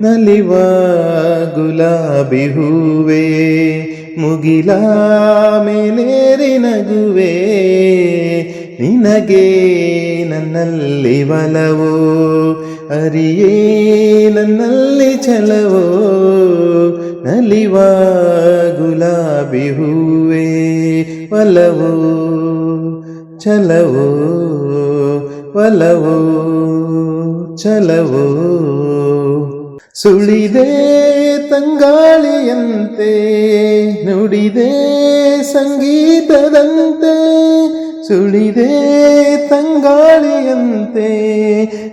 ನಲಿವ ಗುಲಾಬಿ ಹೂವೆ, ಮುಗಿಲ ಮೇಲೇರಿ ನಗುವೆ ನಿನಗೆ ನನ್ನಲ್ಲಿ ಬಲವೋ ಅರಿಯೇ ನನ್ನಲ್ಲಿ ಚಲವೋ ನಲಿವ ಗುಲಾಬಿ ಹೂವೆ, ಒಲವೋ ಚಲವೋ ಒಲವೋ, ಛಲವೋ. ಸುಳಿದೆ ತಂಗಾಳಿಯಂತೆ ನುಡಿದೆ ಸಂಗೀತದಂತೆ ಸುಳಿದೆ ತಂಗಾಳಿಯಂತೆ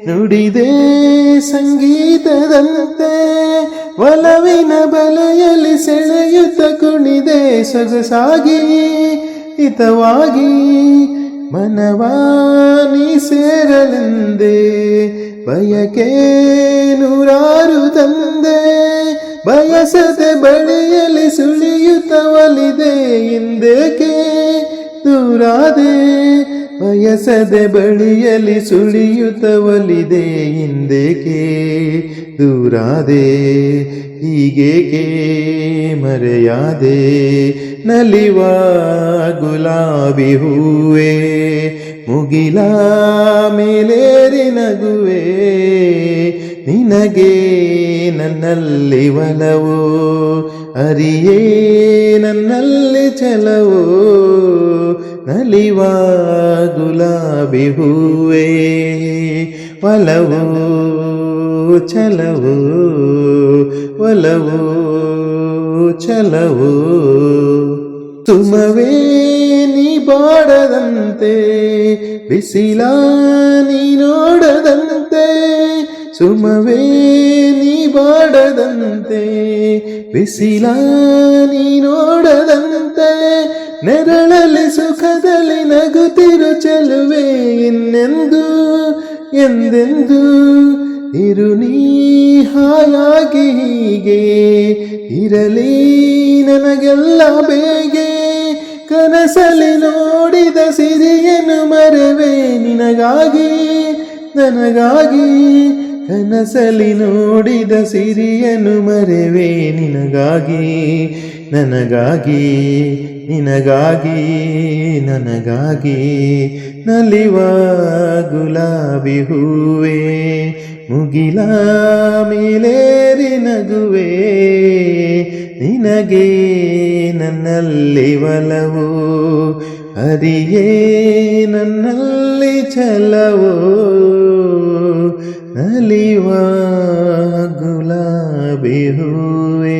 ನುಡಿದೆ ಸಂಗೀತದಂತೆ ಒಲವಿನ ಬಲೆಯಲ್ಲಿ ಸೆಳೆಯುತ್ತ ಕುಣಿದೆ ಸೊಗಸಾಗಿ ಹಿತವಾಗಿ. ಮನವಾನಿ ಸೇರಲೆಂದೆ ಬಯಕೆ ನೂರಾರು ತಂದೆ ಬಯಸದೆ ಬಳಿಯಲ್ಲಿ ಸುಳಿಯುತ್ತ ಒಲಿದೆ ಹಿಂದೇಕೆ ದೂರಾದೆ ಬಯಸದೆ ಬಳಿಯಲ್ಲಿ ಸುಳಿಯುತ್ತವಲಿದೆ ಹಿಂದೇಕೆ? ದೂರಾದೆ, ಹೀಗೇಕೆ? ಮರೆಯಾದೆ, ನಲಿವ ಗುಲಾಬಿ ಹೂವೆ, ಮುಗಿಲ ಮೇಲೇರಿ ನಗುವೆ, ನಿನಗೆ ನನ್ನಲ್ಲಿ ಒಲವೋ? ಅರಿಯೇ ನನ್ನಲ್ಲಿ ಛಲವೋ? ನಲಿವ ಗುಲಾಬಿ ಹೂವೇ ಒಲವೋ ಛಲವೋ ಒಲವೋ ಛಲವೋ ತುಮವೇ ನೀ ಬಾಡದಂತೆ ಬಿಸಿಲ ನೀ ನೋಡದಂತೆ ಸುಮವೇ ನೀ ಬಾಡದಂತೆ ಬಿಸಿಲ ನೀ ನೋಡದಂತೆ ನೆರಳಲ್ಲಿ ಸುಖದಲ್ಲಿ ನಗುತ್ತಿರು ಚೆಲುವೆ ಇನ್ನೆಂದು, ಎಂದೆಂದು, ಇರು ನೀ ಹಾಯಾಗಿ ಹೀಗೆ, ಇರಲಿ ನನಗೆಲ್ಲ ಬೇಗೆ. ಕನಸಲಿ ನೋಡಿದ ಸಿರಿಯನ್ನು ಮರೆವೆ ನಿನಗಾಗಿ, ನನಗಾಗಿ. ಕನಸಲಿ ನೋಡಿದ ಸಿರಿಯನ್ನು ಮರೆವೆ ನಿನಗಾಗಿ, ನನಗಾಗಿ ನಿನಗಾಗಿ, ನನಗಾಗಿ. ನಲಿವ ಗುಲಾಬಿ ಹೂವೇ, ಮುಗಿಲ ಮೇಲೇರಿ ನಗುವೆ. ನಿನಗೆ ನನ್ನಲ್ಲಿ ಒಲವು ಅರಿಯೇ ನನ್ನಲ್ಲಿ ಚಲವು ನಲಿವ ಗುಲಾಬಿ ಹೂವೇ